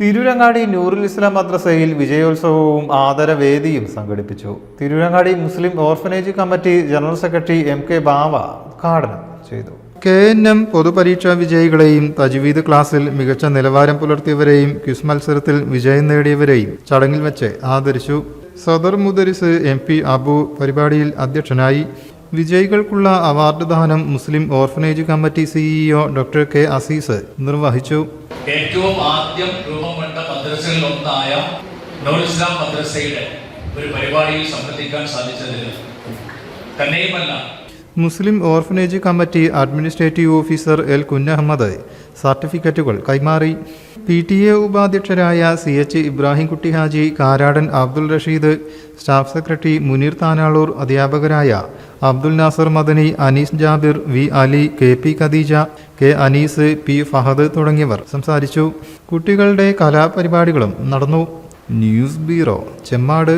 തിരൂരങ്ങാടി നൂറുൽ ഇസ്ലാം മദ്രസയിൽ വിജയോത്സവവും ആദരവേദിയും സംഘടിപ്പിച്ചു. Tirurangadi Muslim orphanage committee general secretary M K Bava ഉദ്ഘാടനം ചെയ്തു. കെ എൻ എം പൊതുപരീക്ഷാ വിജയികളെയും തജ്വീദ് ക്ലാസ്സിൽ മികച്ച നിലവാരം പുലർത്തിയവരെയും ക്വിസ് മത്സരത്തിൽ വിജയം നേടിയവരെയും ചടങ്ങിൽ വെച്ച് ആദരിച്ചു. സദർ മുദരിസ് എം പി അബു പരിപാടിയിൽ അധ്യക്ഷനായി. വിജയികൾക്കുള്ള അവാർഡ് ദാനം Muslim orphanage committee CEO doctor K Aziz നിർവഹിച്ചു. ഏറ്റവും ആദ്യം രൂപം കൊണ്ട മദ്രസകളിൽ ഒന്നായ നൂർ ഇസ്ലാം മദ്രസയുടെ ഒരു പരിപാടിയിൽ സംബന്ധിക്കാൻ സാധിച്ചതിൽ തന്നെയുമല്ല. Muslim orphanage committee administrative officer L Kunhahammed സർട്ടിഫിക്കറ്റുകൾ കൈമാറി. P T A ഉപാധ്യക്ഷരായ C H Ibrahimkutty Haji Karadan Abdul Rasheed staff secretary Muneer Tanalur അധ്യാപകരായ Abdul Nasar Madani Anees Jabir V Ali K P Khadeeja K Anees P Fahad തുടങ്ങിയവർ സംസാരിച്ചു. കുട്ടികളുടെ കലാപരിപാടികളും നടന്നു. News bureau Chemmad.